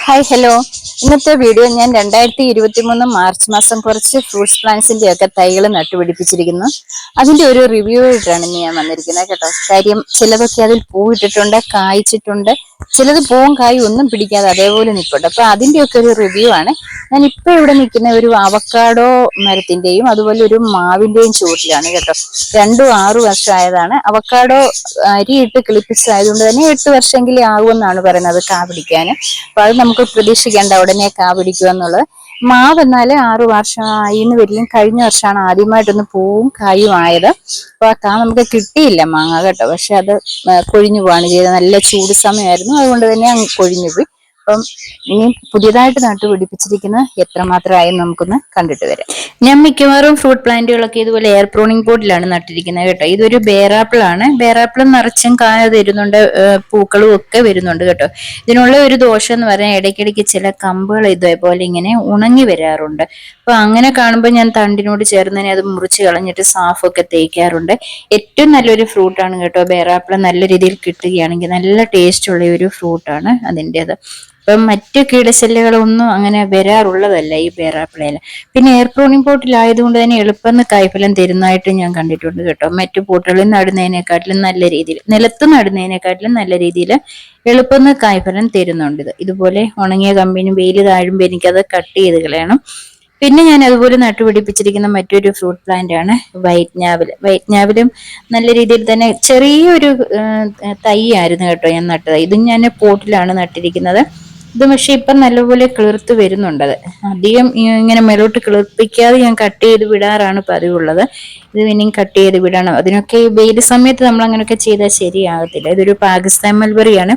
Hi, hello. ഇന്നത്തെ video ഞാൻ രണ്ടായിരത്തി ഇരുപത്തി മൂന്ന് മാർച്ച് മാസം കുറച്ച് ഫ്രൂട്ട്സ് പ്ലാന്റ്സിന്റെ ഒക്കെ തൈകൾ നട്ടുപിടിപ്പിച്ചിരിക്കുന്നു. അതിന്റെ ഒരു റിവ്യൂ ആയിട്ടാണ് ഞാൻ വന്നിരിക്കുന്നത് കേട്ടോ. കാര്യം ചിലതൊക്കെ അതിൽ പൂവിട്ടിട്ടുണ്ട് കായ്ച്ചിട്ടുണ്ട്. ചിലത് പൂവും കായും ഒന്നും പിടിക്കാതെ അതേപോലെ നിൽപ്പുണ്ട് അപ്പൊ അതിന്റെയൊക്കെ ഒരു റിവ്യൂ ആണ്. ഞാൻ ഇപ്പൊ ഇവിടെ നിൽക്കുന്ന ഒരു അവക്കാഡോ മരത്തിന്റെയും അതുപോലെ ഒരു മാവിന്റെയും ചുവട്ടിലാണ് കേട്ടോ. രണ്ടും ആറു വർഷമായതാണ്. അവക്കാഡോ അരിയിട്ട് കിളിപ്പിച്ചതായതുകൊണ്ട് തന്നെ എട്ട് വർഷമെങ്കിലും ആകുമെന്നാണ് പറയുന്നത് കാ പിടിക്കാൻ അപ്പൊ അത് നമുക്ക് പ്രതീക്ഷിക്കേണ്ട ഉടനെ കാ പിടിക്കുക എന്നുള്ളത്. മാവ് ആറു വർഷമായി എന്ന് വരികയും കഴിഞ്ഞ വർഷമാണ് ആദ്യമായിട്ടൊന്ന് പൂവും കായും ആയത്. അപ്പൊ ആ കാ നമുക്ക് കിട്ടിയില്ല മാങ്ങ കേട്ടോ. പക്ഷെ അത് കൊഴിഞ്ഞു പോവാണ് ചെയ്തത്. നല്ല ചൂട് സമയമായിരുന്നു. അതുകൊണ്ട് തന്നെ അങ്ങ് കൊഴിഞ്ഞു പോയി. അപ്പം ഇനി പുതിയതായിട്ട് നട്ടുപിടിപ്പിച്ചിരിക്കുന്ന എത്രമാത്രമായും നമുക്കൊന്ന് കണ്ടിട്ട് വരാം. ഞാൻ മിക്കവാറും ഫ്രൂട്ട് പ്ലാന്റുകളൊക്കെ ഇതുപോലെ എയർ പ്രോണിംഗ് പോട്ടിലാണ് നട്ടിരിക്കുന്നത് കേട്ടോ. ഇതൊരു ബേറാപ്പിൾ ആണ്. ബേറാപ്പിൾ നിറച്ചും കായ തരുന്നുണ്ട് പൂക്കളും ഒക്കെ വരുന്നുണ്ട് കേട്ടോ. ഇതിനുള്ള ഒരു ദോഷം എന്ന് പറഞ്ഞാൽ ഇടയ്ക്കിടയ്ക്ക് ചില കമ്പുകൾ ഇതേപോലെ ഇങ്ങനെ ഉണങ്ങി വരാറുണ്ട്. അപ്പൊ അങ്ങനെ കാണുമ്പോൾ ഞാൻ തണ്ടിനോട് ചേർന്നതിനെ അത് മുറിച്ച് കളഞ്ഞിട്ട് സാഫൊക്കെ തേക്കാറുണ്ട്. ഏറ്റവും നല്ലൊരു ഫ്രൂട്ടാണ് കേട്ടോ. ബേറാപ്പിൾ നല്ല രീതിയിൽ കിട്ടുകയാണെങ്കിൽ നല്ല ടേസ്റ്റ് ഉള്ള ഒരു ഫ്രൂട്ടാണ് അതിന്റെത്. ഇപ്പം മറ്റ് കീടശല്യങ്ങളൊന്നും അങ്ങനെ വരാറുള്ളതല്ല ഈ പേരാപ്പിളയിൽ പിന്നെ എയർ പ്രോണിംഗ് പോട്ടിലായതുകൊണ്ട് തന്നെ എളുപ്പം കായ്ഫലം തരുന്നതായിട്ട് ഞാൻ കണ്ടിട്ടുണ്ട് കേട്ടോ. മറ്റു പോട്ടുകളിൽ നടുന്നതിനെക്കാട്ടിലും നല്ല രീതിയിൽ നിലത്ത് നടുന്നതിനെക്കാട്ടിലും നല്ല രീതിയിൽ എളുപ്പം കായ്ഫലം തരുന്നുണ്ട് ഇത്. ഇതുപോലെ ഉണങ്ങിയ കമ്പിനും വെയിൽ താഴുമ്പോൾ എനിക്കത് കട്ട് ചെയ്ത് കളയണം. പിന്നെ ഞാൻ അതുപോലെ നട്ടുപിടിപ്പിച്ചിരിക്കുന്ന മറ്റൊരു ഫ്രൂട്ട് പ്ലാന്റ് ആണ് വൈറ്റ് ഞാവൽ. വൈറ്റ് ഞാവലും നല്ല രീതിയിൽ തന്നെ ചെറിയൊരു തൈ ആയിരുന്നു കേട്ടോ ഞാൻ നട്ടത്. ഇതും ഞാൻ പോട്ടിലാണ് നട്ടിരിക്കുന്നത്. ഇത് പക്ഷെ ഇപ്പം നല്ലപോലെ കിളിർത്ത് വരുന്നുണ്ട് അത്. അധികം ഇങ്ങനെ മേലോട്ട് കിളിർപ്പിക്കാതെ ഞാൻ കട്ട് ചെയ്ത് വിടാറാണ് പതിവുള്ളത്. ഇത് ഇനിയും കട്ട് ചെയ്ത് വിടണം. അതിനൊക്കെ ഈ വെയിൽ സമയത്ത് നമ്മൾ അങ്ങനെയൊക്കെ ചെയ്താൽ ശരിയാകത്തില്ല. ഇതൊരു പാകിസ്ഥാൻ മൽബറിയാണ്.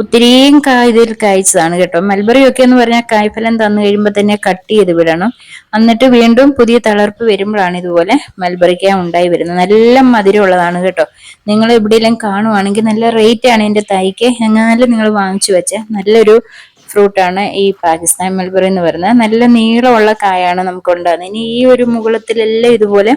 ഒത്തിരിയും കായ് ഇതിൽ കായ്ച്ചതാണ് കേട്ടോ. മൽബറി ഒക്കെ എന്ന് പറഞ്ഞാൽ കായ്ഫലം തന്നു കഴിയുമ്പോൾ തന്നെ കട്ട് ചെയ്ത് വിടണം. എന്നിട്ട് വീണ്ടും പുതിയ തളർപ്പ് വരുമ്പോഴാണ് ഇതുപോലെ മൽബറിക്ക ഉണ്ടായി വരുന്നത്. നല്ല മധുരമുള്ളതാണ് കേട്ടോ. നിങ്ങൾ എവിടെയെങ്കിലും കാണുവാണെങ്കിൽ നല്ല റേറ്റ് ആണ് എന്റെ തൈക്ക്. എങ്ങാനും നിങ്ങൾ വാങ്ങിച്ചു വെച്ച. നല്ലൊരു ഫ്രൂട്ടാണ് ഈ പാകിസ്ഥാൻ മൽബറി എന്ന് പറയുന്നത് നല്ല നീളമുള്ള കായാണ് നമുക്ക് ഉണ്ടാകുന്നത് ഇനി ഈ ഒരു മുകളത്തിലെല്ലാം ഇതുപോലെ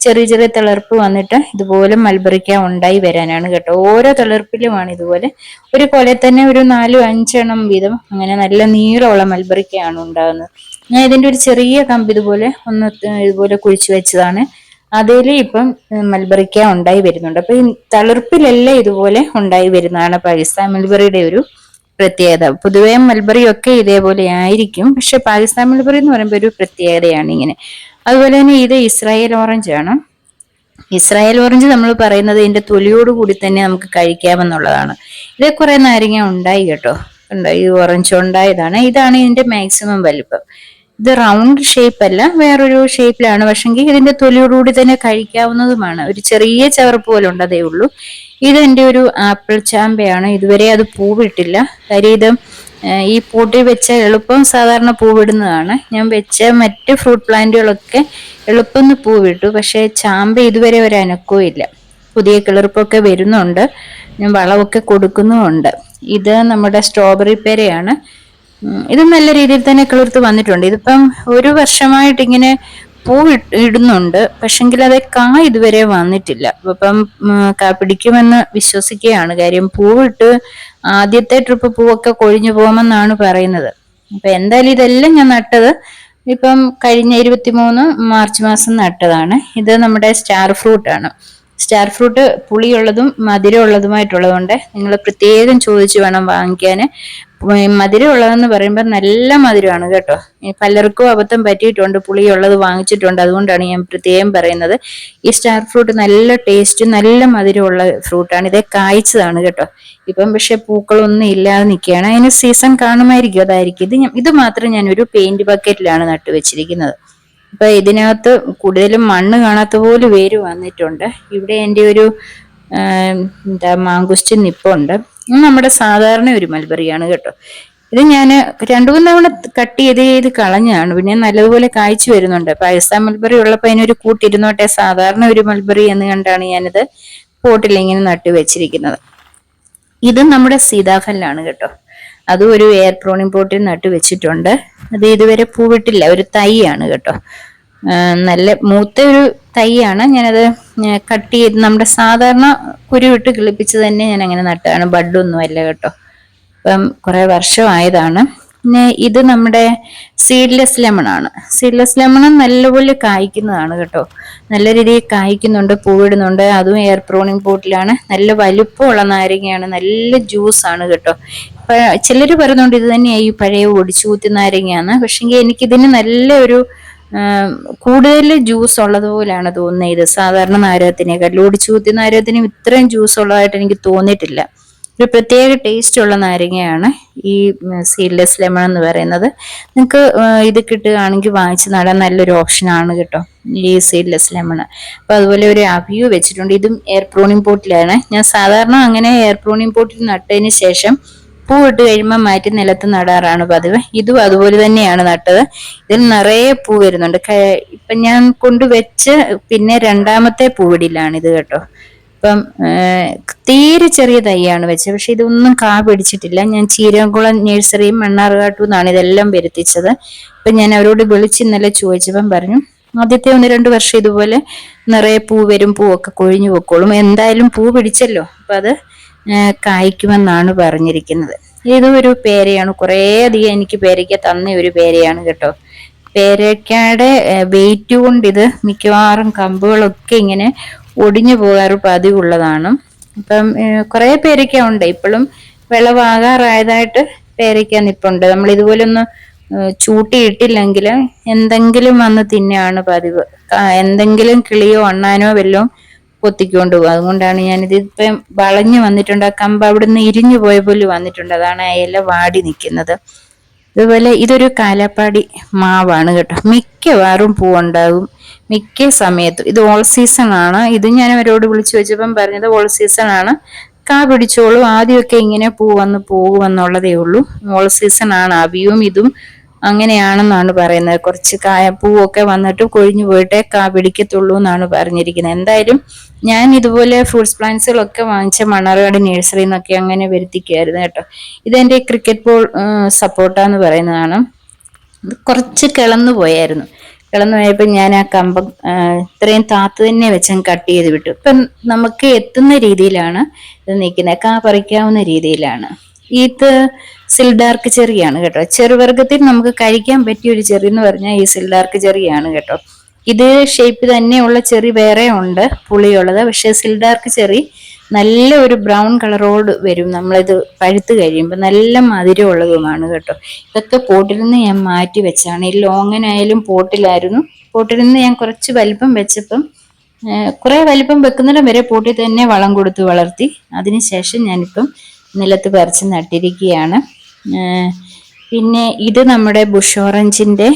ചെറിയ ചെറിയ തിളർപ്പ് വന്നിട്ട് ഇതുപോലെ മൽബറിക്ക ഉണ്ടായി വരാനാണ് കേട്ടോ. ഓരോ തിളർപ്പിലുമാണ് ഇതുപോലെ ഒരു കൊല തന്നെ ഒരു നാലും അഞ്ചെണ്ണം വീതം അങ്ങനെ നല്ല നീളമുള്ള മൽബറിക്കയാണ് ഉണ്ടാകുന്നത്. ഞാൻ ഇതിന്റെ ഒരു ചെറിയ കമ്പ് ഇതുപോലെ ഒന്ന് ഇതുപോലെ കുഴിച്ചു വെച്ചതാണ്. അതിൽ ഇപ്പം മൽബറിക്ക ഉണ്ടായി വരുന്നുണ്ട്. അപ്പൊ ഈ തളിർപ്പിലെല്ലാം ഇതുപോലെ ഉണ്ടായി വരുന്നതാണ് പാകിസ്ഥാൻ മൽബറിയുടെ ഒരു പ്രത്യേകത. പൊതുവെ മൽബറി ഒക്കെ ഇതേപോലെ ആയിരിക്കും. പക്ഷെ പാകിസ്ഥാൻ മൽബറി എന്ന് പറയുമ്പോൾ ഒരു പ്രത്യേകതയാണ് ഇങ്ങനെ. അതുപോലെ തന്നെ ഇത് ഇസ്രായേൽ ഓറഞ്ച് ആണ്. ഇസ്രായേൽ ഓറഞ്ച് നമ്മൾ പറയുന്നത് ഇതിന്റെ തൊലിയോട് കൂടി തന്നെ നമുക്ക് കഴിക്കാമെന്നുള്ളതാണ്. ഇത് കുറെ നാരങ്ങ ഉണ്ടായി കേട്ടോ. ഉണ്ടായി ഈ ഓറഞ്ച് ഉണ്ടായതാണ്. ഇതാണ് ഇതിന്റെ മാക്സിമം വലിപ്പം. ഇത് റൗണ്ട് ഷേപ്പ് അല്ല വേറൊരു ഷേപ്പിലാണ്. പക്ഷെങ്കിൽ ഇതിന്റെ തൊലിയോടുകൂടി തന്നെ കഴിക്കാവുന്നതുമാണ്. ഒരു ചെറിയ ചവർപ്പ് പോലെ ഉണ്ടതേ ഉള്ളൂ. ഇത് എന്റെ ഒരു ആപ്പിൾ ചാമ്പയാണ്. ഇതുവരെ അത് പൂവിട്ടില്ല. കാര്യം ഇത് ഈ പൂട്ടി വെച്ച എളുപ്പം സാധാരണ പൂവിടുന്നതാണ്. ഞാൻ വെച്ച മറ്റ് ഫ്രൂട്ട് പ്ലാന്റുകളൊക്കെ എളുപ്പം പൂവിട്ടു. പക്ഷേ ചാമ്പ ഇതുവരെ ഒരു അനക്കവും ഇല്ല. പുതിയ കിളിർപ്പൊക്കെ വരുന്നുണ്ട്. ഞാൻ വളമൊക്കെ കൊടുക്കുന്നുമുണ്ട്. ഇത് നമ്മുടെ സ്ട്രോബെറി പേരയാണ്. ഇത് നല്ല രീതിയിൽ തന്നെ കിളിർത്ത് വന്നിട്ടുണ്ട്. ഇതിപ്പം ഒരു വർഷമായിട്ട് ഇങ്ങനെ പൂ ഇടുന്നുണ്ട്. പക്ഷെങ്കിൽ അത് കാ ഇതുവരെ വന്നിട്ടില്ല. അപ്പം കാ പിടിക്കുമെന്ന് വിശ്വസിക്കുകയാണ്. കാര്യം പൂവിട്ട് ആദ്യത്തെ ട്രിപ്പ് പൂവൊക്കെ കൊഴിഞ്ഞു പോകുമെന്നാണ് പറയുന്നത്. അപ്പൊ എന്തായാലും ഇതെല്ലാം ഞാൻ നട്ടത് ഇപ്പം കഴിഞ്ഞ ഇരുപത്തിമൂന്ന് മാർച്ച് മാസം നട്ടതാണ്. ഇത് നമ്മുടെ സ്റ്റാർ ഫ്രൂട്ട് ആണ്. സ്റ്റാർ ഫ്രൂട്ട് പുളിയുള്ളതും മധുരമുള്ളതുമായിട്ടുള്ളതുകൊണ്ട് നിങ്ങൾ പ്രത്യേകം ചോദിച്ചു വേണം വാങ്ങിക്കാൻ. മധുരം ഉള്ളതെന്ന് പറയുമ്പോൾ നല്ല മധുരമാണ് കേട്ടോ. പലർക്കും അബദ്ധം പറ്റിയിട്ടുണ്ട് പുളിയുള്ളത് വാങ്ങിച്ചിട്ടുണ്ട്. അതുകൊണ്ടാണ് ഞാൻ പ്രത്യേകം പറയുന്നത്. ഈ സ്റ്റാർ ഫ്രൂട്ട് നല്ല ടേസ്റ്റ് നല്ല മധുരമുള്ള ഫ്രൂട്ടാണ് ഇതേ കായ്ച്ചതാണ് കേട്ടോ. ഇപ്പം പക്ഷെ പൂക്കളൊന്നും ഇല്ലാതെ നിൽക്കുകയാണ്. അതിന് സീസൺ കാണുമായിരിക്കും അതായിരിക്കും. ഇത് ഇത് മാത്രം ഞാൻ ഒരു പെയിന്റ് ബക്കറ്റിലാണ് നട്ടുവെച്ചിരിക്കുന്നത് അപ്പൊ ഇതിനകത്ത് കൂടുതലും മണ്ണ് കാണാത്ത പോലെ വേര് വന്നിട്ടുണ്ട്. ഇവിടെ എന്റെ ഒരു എന്താ മാങ്കുസ്റ്റിൻ നിപ്പുണ്ട്. നമ്മുടെ സാധാരണ ഒരു മൽബറിയാണ് കേട്ടോ. ഇത് ഞാൻ രണ്ടു മൂന്ന് തവണ കട്ട് ചെയ്ത് ചെയ്ത് കളഞ്ഞാണ്. പിന്നെ നല്ലതുപോലെ കായ്ച്ചു വരുന്നുണ്ട്. പായസ മൽബറി ഉള്ളപ്പോൾ അതിനൊരു കൂട്ടിരുന്നോട്ടെ സാധാരണ ഒരു മൽബറി എന്ന് കണ്ടാണ് ഞാനിത് പോട്ടിൽ ഇങ്ങനെ നട്ടു വെച്ചിരിക്കുന്നത്. ഇത് നമ്മുടെ സീതാഫലാണ് കേട്ടോ. അതും ഒരു എയർ പ്രോണിംഗ് പോട്ടിൽ നട്ടു വെച്ചിട്ടുണ്ട്. അത് ഇതുവരെ പൂവിട്ടില്ല. ഒരു തൈയാണ് കേട്ടോ. നല്ല മൂത്ത ഒരു തൈയാണ്. ഞാനത് കട്ട് ചെയ്ത് നമ്മുടെ സാധാരണ കുരുവിട്ട് കിളിപ്പിച്ച് തന്നെ ഞാൻ അങ്ങനെ നട്ടതാണ്. ബഡൊന്നും അല്ല കേട്ടോ. ഇപ്പം കുറെ വർഷമായതാണ്. പിന്നെ ഇത് നമ്മുടെ സീഡ്ലെസ് ലെമൺ ആണ്. സീഡ്ലെസ് ലെമൺ നല്ലപോലെ കായ്ക്കുന്നതാണ് കേട്ടോ. നല്ല രീതിയിൽ കായ്ക്കുന്നുണ്ട് പൂവിടുന്നുണ്ട്. അതും എയർ പ്രോണിംഗ് പോട്ടിലാണ് നല്ല വലുപ്പമുള്ള നാരങ്ങയാണ്. നല്ല ജ്യൂസാണ് കേട്ടോ. ചിലർ പറയുന്നുണ്ട് ഇത് തന്നെയായി പഴയ പഴയ ഒടിച്ചൂത്തി നാരങ്ങയാണ് പക്ഷെങ്കിൽ എനിക്കിതിന് നല്ല ഒരു കൂടുതൽ ജ്യൂസ് ഉള്ളതുപോലെയാണ് തോന്നുന്നത്. ഇത് സാധാരണ നാരകത്തിനേക്കാൾ. ഓടിച്ചൂത്തി നാരകത്തിനും ഇത്രയും ജ്യൂസ് ഉള്ളതായിട്ട് എനിക്ക് തോന്നിയിട്ടില്ല. ഒരു പ്രത്യേക ടേസ്റ്റ് ഉള്ള നാരങ്ങയാണ് ഈ സീഡ്ലെസ് ലെമൺ എന്ന് പറയുന്നത്. നിങ്ങൾക്ക് ഇത് കിട്ടുകയാണെങ്കിൽ വാങ്ങിച്ച് നടാൻ നല്ലൊരു ഓപ്ഷനാണ് കേട്ടോ ഈ സീഡ്ലെസ് ലെമൺ അപ്പൊ അതുപോലെ ഒരു അവ്യൂ വെച്ചിട്ടുണ്ട്. ഇതും എയർ പ്രോണിംഗ് പോട്ടിലാണ് ഞാൻ സാധാരണ അങ്ങനെ എയർ പ്രോണിംഗ് പോട്ടിൽ നട്ടതിന് ശേഷം പൂ ഇട്ട് കഴിയുമ്പോൾ മാറ്റി നിലത്ത് നടാറാണ് പതിവ്. ഇതും അതുപോലെ തന്നെയാണ് നട്ടത്. ഇതിൽ നിറയെ പൂ വരുന്നുണ്ട്. ഇപ്പൊ ഞാൻ കൊണ്ടുവച്ച് പിന്നെ രണ്ടാമത്തെ പൂവിടിലാണ് ഇത് കേട്ടോ. ഇപ്പം തീരെ ചെറിയ തൈയാണ് വെച്ചത്. പക്ഷെ ഇതൊന്നും കാ പിടിച്ചിട്ടില്ല. ഞാൻ ചീരംകുളം നഴ്സറിയും മണ്ണാറുകാട്ടു നിന്നാണ് ഇതെല്ലാം വരുത്തിച്ചത്. ഇപ്പൊ ഞാൻ അവരോട് വിളിച്ച് ഇന്നലെ ചോദിച്ചപ്പം പറഞ്ഞു ആദ്യത്തെ ഒന്ന് രണ്ട് വർഷം ഇതുപോലെ നിറയെ പൂ വരും. പൂവൊക്കെ കൊഴിഞ്ഞു പൊക്കോളും. എന്തായാലും പൂ പിടിച്ചല്ലോ. അപ്പൊ അത് കായ്ക്കുമെന്നാണ് പറഞ്ഞിരിക്കുന്നത്. ഇതും ഒരു പേരയാണ്. കുറേ അധികം എനിക്ക് പേരയ്ക്ക തന്ന ഒരു പേരയാണ് കേട്ടോ. പേരയ്ക്കയുടെ വെയിറ്റ് കൊണ്ട് ഇത് മിക്കവാറും കമ്പുകളൊക്കെ ഇങ്ങനെ ഒടിഞ്ഞു പോകാറ് പതിവുള്ളതാണ്. ഇപ്പം കുറെ പേരയ്ക്ക ഉണ്ട്. ഇപ്പോഴും വിളവാകാറായതായിട്ട് പേരയ്ക്ക നിപ്പുണ്ട്. നമ്മൾ ഇതുപോലെ ഒന്ന് ചൂട്ടിയിട്ടില്ലെങ്കിൽ എന്തെങ്കിലും വന്ന് തിന്നാണ് പതിവ്. എന്തെങ്കിലും കിളിയോ അണ്ണാനോ വല്ലതും കൊത്തിക്കൊണ്ട് പോകും. അതുകൊണ്ടാണ് ഞാനിത് ഇപ്പം വളഞ്ഞു വന്നിട്ടുണ്ട്. ആ കമ്പ് അവിടെ നിന്ന് ഇരിഞ്ഞു പോയ പോലെ വന്നിട്ടുണ്ട്. അതാണ് ഇല വാടി നിൽക്കുന്നത്. അതുപോലെ ഇതൊരു കാലപ്പാടി മാവാണ് കേട്ടോ. മിക്കവാറും പൂവുണ്ടാകും. മിക്ക സമയത്തും. ഇത് ഓൾ സീസൺ ആണ്. ഇത് ഞാൻ അവരോട് വിളിച്ചു വെച്ചപ്പം പറഞ്ഞത് ഓൾ സീസൺ ആണ്. കാ പിടിച്ചോളൂ. ആദ്യമൊക്കെ ഇങ്ങനെ പൂവന്ന് പോകുമെന്നുള്ളതേ ഉള്ളൂ. ഓൾ സീസൺ ആണ്. അവിയും ഇതും അങ്ങനെയാണെന്നാണ് പറയുന്നത്. കുറച്ച് കായ പൂവൊക്കെ വന്നിട്ട് കൊഴിഞ്ഞു പോയിട്ടേ കാ പിടിക്കത്തുള്ളൂ എന്നാണ് പറഞ്ഞിരിക്കുന്നത്. എന്തായാലും ഞാൻ ഇതുപോലെ ഫ്രൂട്ട്സ് പ്ലാന്റ്സുകളൊക്കെ വാങ്ങിച്ച മണ്ണാർക്കാട് നഴ്സറിയിൽ നിന്നൊക്കെ അങ്ങനെ വരുത്തിക്കായിരുന്നു കേട്ടോ. ഇതെന്റെ ക്രിക്കറ്റ് ബോൾ സപ്പോർട്ടാന്ന് പറയുന്നതാണ്. കുറച്ച് കിളന്നു പോയായിരുന്നു. കിളന്നു പോയപ്പോൾ ഞാൻ ആ കമ്പം ഇത്രയും താത്ത് തന്നെ വെച്ച് കട്ട് ചെയ്ത് വിട്ടു. ഇപ്പം നമുക്ക് എത്തുന്ന രീതിയിലാണ് ഇത് നിൽക്കുന്നത്. കാ പറിക്കാവുന്ന രീതിയിലാണ്. ഇത് സിൽഡാർക്ക് ചെറിയാണ് കേട്ടോ. ചെറുവർഗത്തിൽ നമുക്ക് കഴിക്കാൻ പറ്റിയ ഒരു ചെറി എന്ന് പറഞ്ഞാൽ ഈ സിൽഡാർക്ക് ചെറിയാണ് കേട്ടോ. ഇത് ഷേപ്പ് തന്നെയുള്ള ചെറി വേറെ ഉണ്ട് പുളിയുള്ളത്. പക്ഷെ സിൽഡാർക്ക് ചെറി നല്ല ഒരു ബ്രൗൺ കളറോട് വരും. നമ്മളിത് പഴുത്ത് കഴിയുമ്പോൾ നല്ല മധുരമുള്ളതുമാണ് കേട്ടോ. ഇതൊക്കെ പോട്ടിൽ നിന്ന് ഞാൻ മാറ്റി വെച്ചാണ്. ഈ ലോങ്ങനായാലും പോട്ടിലായിരുന്നു. പോട്ടിൽ നിന്ന് ഞാൻ കുറച്ച് വലിപ്പം വെച്ചപ്പം കുറെ വലിപ്പം വെക്കുന്നിടം വരെ പോട്ടിൽ തന്നെ വളം കൊടുത്ത് വളർത്തി. അതിനുശേഷം ഞാനിപ്പം നിലത്ത് പറിച്ച് നട്ടിരിക്കുകയാണ്. പിന്നെ ഇത് നമ്മുടെ ബുഷ് ഓറഞ്ചിന്റെ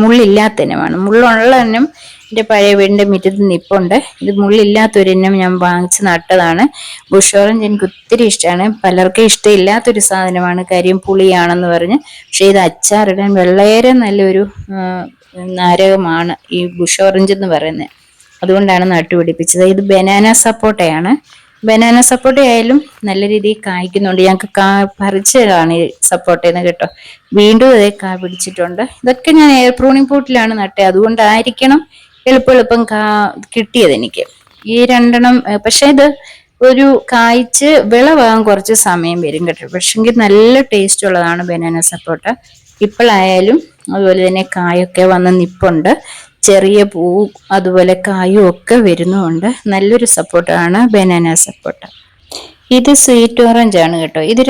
മുള്ളില്ലാത്തനുമാണ് മുള്ളുള്ളതിനും എന്റെ പഴയ വീടിന്റെ മുറ്റത്ത് നിപ്പുണ്ട്. ഇത് മുള്ളില്ലാത്തൊരു ഇനം ഞാൻ വാങ്ങിച്ച് നട്ടതാണ്. ബുഷ് ഓറഞ്ച് എനിക്ക് ഒത്തിരി ഇഷ്ടമാണ് പലർക്കും ഇഷ്ടമില്ലാത്തൊരു സാധനമാണ്. കാര്യം പുളിയാണെന്ന് പറഞ്ഞ്. പക്ഷേ ഇത് അച്ചാറിടാൻ വെള്ളയേറെ നല്ലൊരു നാരകമാണ് ഈ ബുഷ് ഓറഞ്ച് എന്ന് പറയുന്നത്. അതുകൊണ്ടാണ് നട്ടുപിടിപ്പിച്ചത്. ഇത് ബനാന സപ്പോട്ടയാണ്. ബനാന സപ്പോർട്ട ആയാലും നല്ല രീതിയിൽ കായ്ക്കുന്നുണ്ട്. ഞങ്ങൾക്ക് കാ പറിച്ചതാണ് ഈ സപ്പോർട്ടേന്ന് കേട്ടോ. വീണ്ടും അതേ കാ പിടിച്ചിട്ടുണ്ട്. ഇതൊക്കെ ഞാൻ എയർ പ്രൂണിംഗ് പോട്ടിലാണ് നട്ടേ. അതുകൊണ്ടായിരിക്കണം എളുപ്പം എളുപ്പം കാ കിട്ടിയത് എനിക്ക്. ഈ രണ്ടെണ്ണം പക്ഷെ ഇത് ഒരു കായ്ച്ച് വിളവാകാൻ കുറച്ച് സമയം വരും കേട്ടോ. പക്ഷെങ്കിൽ നല്ല ടേസ്റ്റ് ഉള്ളതാണ് ബനാന സപ്പോട്ട ഇപ്പോഴായാലും അതുപോലെ തന്നെ കായൊക്കെ വന്ന് നിപ്പുണ്ട്. ചെറിയ പൂവും അതുപോലെ കായും ഒക്കെ വരുന്നുമുണ്ട് നല്ലൊരു സപ്പോർട്ടാണ് ബനാന സപ്പോർട്ട. ഇത് സ്വീറ്റ് ഓറഞ്ച് ആണ് കേട്ടോ. ഇത്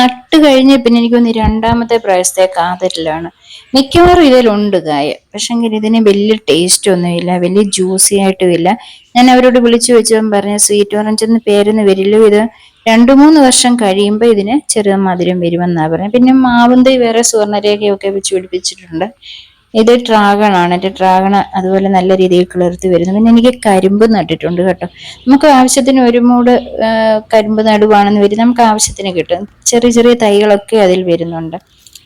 നട്ട് കഴിഞ്ഞ പിന്നെ എനിക്കൊന്ന് രണ്ടാമത്തെ പ്രാവശ്യത്തെ കാതരിലാണ് മിക്കവാറും ഇതിലുണ്ട് കായ. പക്ഷെങ്കിൽ ഇതിന് വലിയ ടേസ്റ്റ് ഒന്നുമില്ല വലിയ ജ്യൂസി ആയിട്ടുമില്ല ഞാൻ അവരോട് വിളിച്ചു വെച്ചപ്പോൾ പറഞ്ഞ സ്വീറ്റ് ഓറഞ്ച് എന്ന് പേരെന്ന് വരില്ലോ. ഇത് രണ്ടു മൂന്ന് വർഷം കഴിയുമ്പോൾ ഇതിന് ചെറിയ മധുരം വരുമെന്നാണ് പറഞ്ഞത്. പിന്നെ മാവുന്തൈ വേറെ സുവർണരേഖയൊക്കെ വെച്ച് പിടിപ്പിച്ചിട്ടുണ്ട്. ഇത് ഡ്രാഗൺ ആണ്. എന്റെ ഡ്രാഗൺ അതുപോലെ നല്ല രീതിയിൽ കിളിർത്തി വരുന്നു. പിന്നെ എനിക്ക് കരിമ്പ് നട്ടിട്ടുണ്ട് കേട്ടോ. നമുക്ക് ആവശ്യത്തിന് ഒരു മൂട് കരിമ്പ് നടുവാണെന്ന് വരും. നമുക്ക് ആവശ്യത്തിന് കിട്ടും. ചെറിയ ചെറിയ തൈകളൊക്കെ അതിൽ വരുന്നുണ്ട്.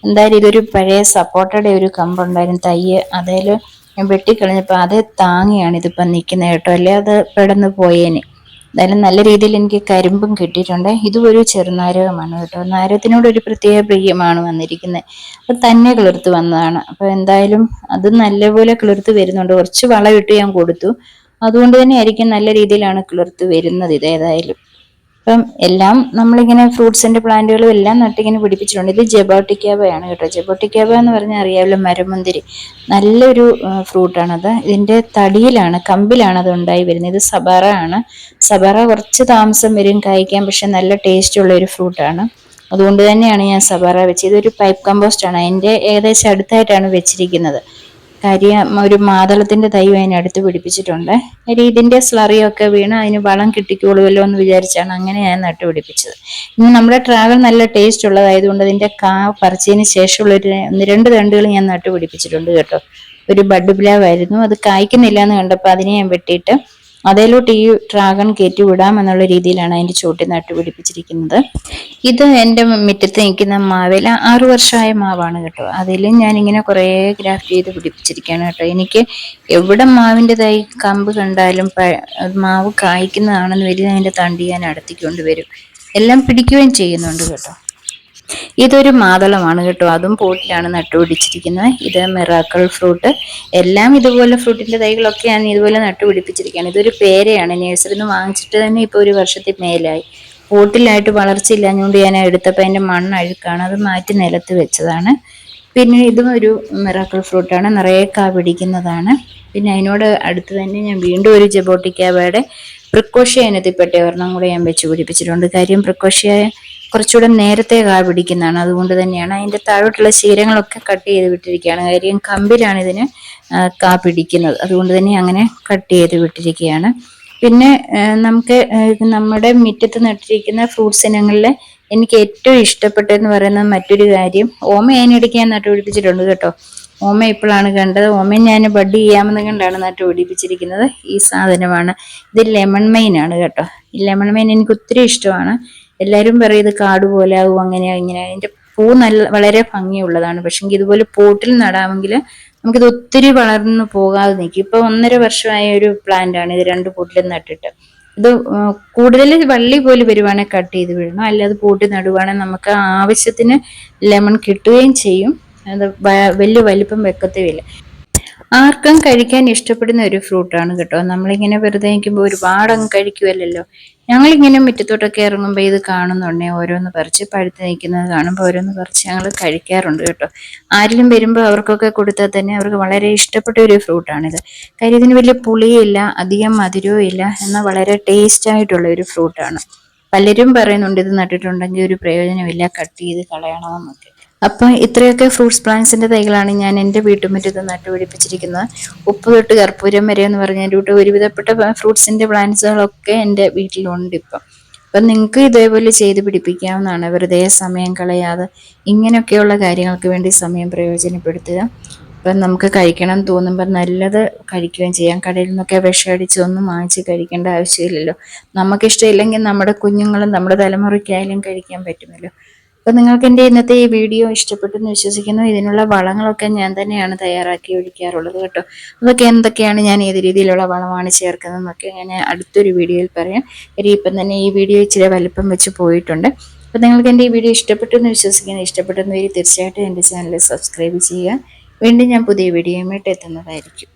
എന്തായാലും ഇതൊരു പഴയ സപ്പോർട്ടയുടെ ഒരു കമ്പുണ്ടായിരുന്നു. തൈ അതേൽ ഞാൻ വെട്ടിക്കളഞ്ഞപ്പോൾ അതേ താങ്ങിയാണ് ഇതിപ്പം നിൽക്കുന്നത് കേട്ടോ. അല്ലേ? അത് പെടന്ന് പോയേനെ. എന്തായാലും നല്ല രീതിയിൽ എനിക്ക് കരിമ്പും കിട്ടിയിട്ടുണ്ട്. ഇതും ഒരു ചെറുനാരകമാണ് കേട്ടോ. നാരകത്തിനോട് ഒരു പ്രത്യേക പ്രിയമാണ് വന്നിരിക്കുന്നത്. അത് തന്നെ കിളിർത്ത് വന്നതാണ്. അപ്പോൾ എന്തായാലും അത് നല്ലപോലെ കിളിർത്ത് വരുന്നുണ്ട്. കുറച്ച് വളമിട്ട് ഞാൻ കൊടുത്തു. അതുകൊണ്ട് തന്നെ ആയിരിക്കും നല്ല രീതിയിലാണ് കിളിർത്ത് വരുന്നത് ഇത് ഏതായാലും. അപ്പം എല്ലാം നമ്മളിങ്ങനെ ഫ്രൂട്ട്സിന്റെ പ്ലാന്റുകളും എല്ലാം നട്ടിങ്ങനെ പിടിപ്പിച്ചിട്ടുണ്ട്. ഇത് ജബോട്ടിക്കാബയാണ് കേട്ടോ. ജബോട്ടിക്കാബ എന്ന് പറഞ്ഞാൽ അറിയാമല്ലോ മരമുന്തിരി. നല്ലൊരു ഫ്രൂട്ടാണത് ഇതിന്റെ തടിയിലാണ് കമ്പിലാണ് അത് ഉണ്ടായി വരുന്നത്. ഇത് സബാറ ആണ്. സബാറ കുറച്ച് താമസം വരും കായ്ക്കാൻ പക്ഷെ നല്ല ടേസ്റ്റ് ഉള്ള ഒരു ഫ്രൂട്ടാണ് അതുകൊണ്ട് തന്നെയാണ് ഞാൻ സബാറ വെച്ചത്. ഇതൊരു പൈപ്പ് കമ്പോസ്റ്റ് ആണ്. അതിന്റെ ഏകദേശം അടുത്തായിട്ടാണ് വെച്ചിരിക്കുന്നത്. കാര്യം ഒരു മാതളത്തിന്റെ തൈ അതിനടുത്ത് പിടിപ്പിച്ചിട്ടുണ്ട്. കാര്യം ഇതിന്റെ സ്ലറിയൊക്കെ വീണ് അതിന് വളം കിട്ടിക്കോളുമല്ലോ എന്ന് വിചാരിച്ചാണ് അങ്ങനെ ഞാൻ നട്ടുപിടിപ്പിച്ചത് ഇനി നമ്മുടെ ട്രാവൽ നല്ല ടേസ്റ്റ് ഉള്ളതായതുകൊണ്ട് അതിന്റെ കാ പറിച്ചതിന് ശേഷമുള്ള ഒരു ഒന്ന് രണ്ട് തണ്ടുകൾ ഞാൻ നട്ടുപിടിപ്പിച്ചിട്ടുണ്ട് കേട്ടോ. ഒരു ബഡ് പ്ലാവായിരുന്നു. അത് കായ്ക്കുന്നില്ല എന്ന് കണ്ടപ്പോൾ അതിനെ ഞാൻ വെട്ടിയിട്ട് അതേലോട്ട് ഈ ഡ്രാഗൺ കയറ്റി വിടാം എന്നുള്ള രീതിയിലാണ് അതിന്റെ ചോട്ടി പിടിപ്പിച്ചിരിക്കുന്നത്. ഇത് എന്റെ മുറ്റത്ത് നിൽക്കുന്ന മാവില ആറു വർഷമായ മാവാണ് കേട്ടോ. അതിലും ഞാനിങ്ങനെ കുറേ ഗ്രാഫ്റ്റ് ചെയ്ത് പിടിപ്പിച്ചിരിക്കുകയാണ് കേട്ടോ. എനിക്ക് എവിടെ മാവിന്റെതായി കമ്പ് കണ്ടാലും മാവ് കായ്ക്കുന്നതാണെന്ന് വരും. അതിന്റെ തണ്ടി ഞാൻ അടുത്തിക്കൊണ്ട് വരും എല്ലാം പിടിക്കുകയും ചെയ്യുന്നുണ്ട് കേട്ടോ. ഇതൊരു മാതളമാണ് കേട്ടോ. അതും പോട്ടിലാണ് നട്ടുപിടിച്ചിരിക്കുന്നത്. ഇത് മിറാക്കൾ ഫ്രൂട്ട്. എല്ലാം ഇതുപോലെ ഫ്രൂട്ടിന്റെ തൈകളൊക്കെ ഞാൻ ഇതുപോലെ നട്ടുപിടിപ്പിച്ചിരിക്കുകയാണ്. ഇതൊരു പേരയാണ്. നേഴ്സറിയിൽ നിന്ന് വാങ്ങിച്ചിട്ട് തന്നെ ഇപ്പൊ ഒരു വർഷത്തിൽ മേലായി. പോട്ടിലായിട്ട് വളർച്ചയില്ലാഞ്ഞുകൊണ്ട് ഞാൻ എടുത്തപ്പോൾ അതിന്റെ മണ്ണ് അഴുക്കാണ്. അത് മാറ്റി നിലത്ത് വെച്ചതാണ്. പിന്നെ ഇതും ഒരു മിറാക്കിൾ ഫ്രൂട്ടാണ്. നിറയെ കാ പിടിക്കുന്നതാണ്. പിന്നെ അതിനോട് അടുത്ത് തന്നെ ഞാൻ വീണ്ടും ഒരു ജബോട്ടിക്കാവയുടെ പ്രിക്കോഷ്യ ഇനത്തിൽപ്പെട്ട ഒരെണ്ണം കൂടെ ഞാൻ വെച്ച് പിടിപ്പിച്ചിട്ടുണ്ട്. കാര്യം പ്രിക്കോഷ്യ കുറച്ചുകൂടെ നേരത്തെ കാ പിടിക്കുന്നതാണ്. അതുകൊണ്ട് തന്നെയാണ് അതിന്റെ താഴോട്ടുള്ള ശീരങ്ങളൊക്കെ കട്ട് ചെയ്ത് വിട്ടിരിക്കുകയാണ്. കാര്യം കമ്പിലാണ് ഇതിന് കാ പിടിക്കുന്നത്. അതുകൊണ്ട് തന്നെ അങ്ങനെ കട്ട് ചെയ്ത് വിട്ടിരിക്കുകയാണ്. പിന്നെ നമുക്ക് നമ്മുടെ മുറ്റത്ത് നട്ടിരിക്കുന്ന ഫ്രൂട്ട്സ് ഇനങ്ങളിൽ എനിക്ക് ഏറ്റവും ഇഷ്ടപ്പെട്ടതെന്ന് പറയുന്ന മറ്റൊരു കാര്യം ഓമ അതിനിടയ്ക്ക് ഞാൻ നട്ടുപിടിപ്പിച്ചിട്ടുണ്ട് കേട്ടോ. ഓമ ഇപ്പോഴാണ് കണ്ടത്. ഓമ ഞാൻ ബഡ് ചെയ്യാമെന്ന് കണ്ടാണ് നട്ടുപിടിപ്പിച്ചിരിക്കുന്നത് ഈ സാധനമാണ്. ഇത് ലെമൺ മെയിൻ ആണ് കേട്ടോ. ഈ ലെമൺ മെയിൻ എനിക്ക് ഒത്തിരി ഇഷ്ടമാണ്. എല്ലാവരും പറയും ഇത് കാട് പോലെ ആവും അങ്ങനെ ഇങ്ങനെ അതിന്റെ പൂ നല്ല വളരെ ഭംഗിയുള്ളതാണ്. പക്ഷെങ്കിൽ ഇതുപോലെ പോട്ടിൽ നടാമെങ്കിൽ നമുക്കിത് ഒത്തിരി വളർന്നു പോകാതെ നിൽക്കും. ഇപ്പൊ ഒന്നര വർഷമായ ഒരു പ്ലാന്റ് ആണ് ഇത് രണ്ട് പോട്ടിലും നട്ടിട്ട്. ഇത് കൂടുതൽ വള്ളി പോലെ വരുവാണെങ്കിൽ കട്ട് ചെയ്ത് വിടണം. അല്ലാതെ പൂട്ടി നടുവാണെങ്കിൽ നമുക്ക് ആവശ്യത്തിന് ലെമൺ കിട്ടുകയും ചെയ്യും. അത് വലിയ വലിപ്പം വെക്കത്തുമില്ല. ആർക്കും കഴിക്കാൻ ഇഷ്ടപ്പെടുന്ന ഒരു ഫ്രൂട്ടാണ് കേട്ടോ. നമ്മളിങ്ങനെ വെറുതെ നിൽക്കുമ്പോൾ ഒരുപാട് അങ്ങ് കഴിക്കുമല്ലോ ഞങ്ങളിങ്ങനെ മുറ്റത്തോട്ടൊക്കെ ഇറങ്ങുമ്പോൾ ഇത് കാണുന്നുണ്ടേ ഓരോന്ന് പറിച്ച് പഴുത്ത് നിൽക്കുന്നത് കാണുമ്പോൾ ഓരോന്ന് പറിച്ച് ഞങ്ങൾ കഴിക്കാറുണ്ട് കേട്ടോ. ആരിലും വരുമ്പോൾ അവർക്കൊക്കെ കൊടുത്താൽ തന്നെ അവർക്ക് വളരെ ഇഷ്ടപ്പെട്ട ഒരു ഫ്രൂട്ടാണിത്. കാര്യം ഇതിന് വലിയ പുളിയില്ല അധികം മധുരവും ഇല്ല എന്നാൽ വളരെ ടേസ്റ്റായിട്ടുള്ള ഒരു ഫ്രൂട്ടാണ്. പലരും പറയുന്നുണ്ട് ഇത് നട്ടിട്ടുണ്ടെങ്കിൽ ഒരു പ്രയോജനമില്ല കട്ട് ചെയ്ത് കളയണമെന്നൊക്കെ അപ്പം ഇത്രയൊക്കെ ഫ്രൂട്ട്സ് പ്ലാന്റ്സിന്റെ തൈകളാണ് ഞാൻ എന്റെ വീട്ടുമുറ്റത്ത് നട്ടുപിടിപ്പിച്ചിരിക്കുന്നത്. ഉപ്പ് തൊട്ട് കർപ്പൂരം വരെ എന്ന് പറഞ്ഞതിന്റെ കൂട്ട് ഒരുവിധപ്പെട്ട ഫ്രൂട്ട്സിന്റെ പ്ലാന്റ്സുകളൊക്കെ എന്റെ വീട്ടിലുണ്ട് ഇപ്പം. അപ്പം നിങ്ങൾക്ക് ഇതേപോലെ ചെയ്ത് പിടിപ്പിക്കാവുന്നതാണ്. വെറുതെ സമയം കളയാതെ ഇങ്ങനെയൊക്കെയുള്ള കാര്യങ്ങൾക്ക് വേണ്ടി സമയം പ്രയോജനപ്പെടുത്തുക. അപ്പം നമുക്ക് കഴിക്കണം തോന്നുമ്പോൾ നല്ലത് കഴിക്കുകയും ചെയ്യാം. കടയിൽ നിന്നൊക്കെ വിഷമടിച്ചൊന്നും വാങ്ങിച്ച് കഴിക്കേണ്ട ആവശ്യമില്ലല്ലോ. നമുക്കിഷ്ടമില്ലെങ്കിൽ നമ്മുടെ കുഞ്ഞുങ്ങളും നമ്മുടെ തലമുറയ്ക്കായാലും കഴിക്കാൻ പറ്റുമല്ലോ. അപ്പൊ നിങ്ങൾക്ക് എന്റെ ഇന്നത്തെ ഈ വീഡിയോ ഇഷ്ടപ്പെട്ടു എന്ന് വിശ്വസിക്കുന്നു. ഇതിനുള്ള വളങ്ങളൊക്കെ ഞാൻ തന്നെയാണ് തയ്യാറാക്കി ഒഴിക്കാറുള്ളത് കേട്ടോ. അതൊക്കെ എന്തൊക്കെയാണ്? ഞാൻ ഏത് രീതിയിലുള്ള വളമാണ് ചേർക്കുന്നതെന്നൊക്കെ ഞാൻ അടുത്തൊരു വീഡിയോയിൽ പറയാം. കാര്യം ഇപ്പം തന്നെ ഈ വീഡിയോ ഇച്ചിരി വലിപ്പം വെച്ച് പോയിട്ടുണ്ട്. അപ്പൊ നിങ്ങൾക്ക് എന്റെ ഈ വീഡിയോ ഇഷ്ടപ്പെട്ടു എന്ന് വിശ്വസിക്കുന്നു. ഇഷ്ടപ്പെട്ടെന്ന് തീർച്ചയായിട്ടും എന്റെ ചാനൽ സബ്സ്ക്രൈബ് ചെയ്യുക. വീണ്ടും ഞാൻ പുതിയ വീഡിയോയുമായിട്ട് എത്തുന്നതായിരിക്കും.